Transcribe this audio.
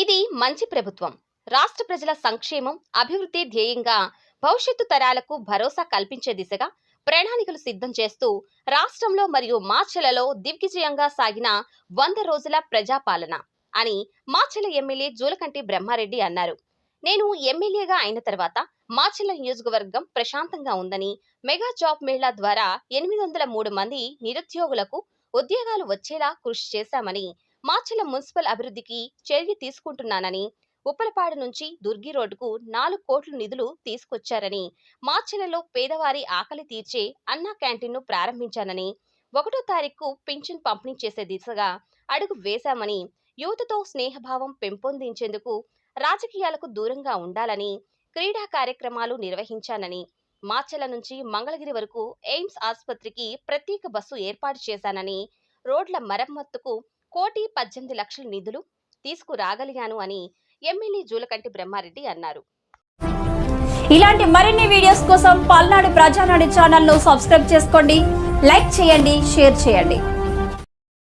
ఇది మంచి ప్రభుత్వం. రాష్ట్ర ప్రజల సంక్షేమం అభివృద్ధి ధ్యేయంగా భవిష్యత్తు తరాలకు భరోసా కల్పించే దిశగా ప్రణాళికలు సిద్ధం చేస్తూ రాష్ట్రంలో మరియు మార్చెలలో దిగ్విజయంగా సాగిన వంద రోజుల ప్రజాపాలన అని మాచెల ఎమ్మెల్యే జూలకంటి బ్రహ్మారెడ్డి అన్నారు. నేను ఎమ్మెల్యేగా అయిన తర్వాత మాచెల నియోజకవర్గం ప్రశాంతంగా ఉందని మెగా జాబ్ మేళా ద్వారా ఎనిమిది వందల మూడు మంది నిరుద్యోగులకు ఉద్యోగాలు వచ్చేలా కృషి చేశామని మాచెల మున్సిపల్ అభివృద్ధికి చర్య తీసుకుంటున్నానని ఉప్పలపాడు నుంచి దుర్గి రోడ్డుకు నాలుగు కోట్ల నిధులు తీసుకొచ్చారని మార్చిలలో పేదవారి ఆకలి తీర్చే అన్నా క్యాంటీన్ను ప్రారంభించానని ఒకటో తారీఖు పింఛన్ పంపిణీ చేసే దిశగా అడుగు వేశామని యువతతో స్నేహభావం పెంపొందించేందుకు రాజకీయాలకు దూరంగా ఉండాలని క్రీడా కార్యక్రమాలు నిర్వహించానని మార్చెల నుంచి మంగళగిరి వరకు ఎయిమ్స్ ఆసుపత్రికి ప్రత్యేక బస్సు ఏర్పాటు చేశానని రోడ్ల మరమ్మతుకు కోటి పద్దెనిమిది లక్షల నిధులు తీసుకురాగలిగాను అని ఎమ్మెల్యే జూలకంటి బ్రహ్మారెడ్డి అన్నారు. ఇలాంటి మరిన్ని వీడియోస్ కోసం పల్నాడు ప్రజానాడు ఛానల్ను సబ్స్క్రైబ్ చేసుకోండి లైక్ చేయండి షేర్ చేయండి.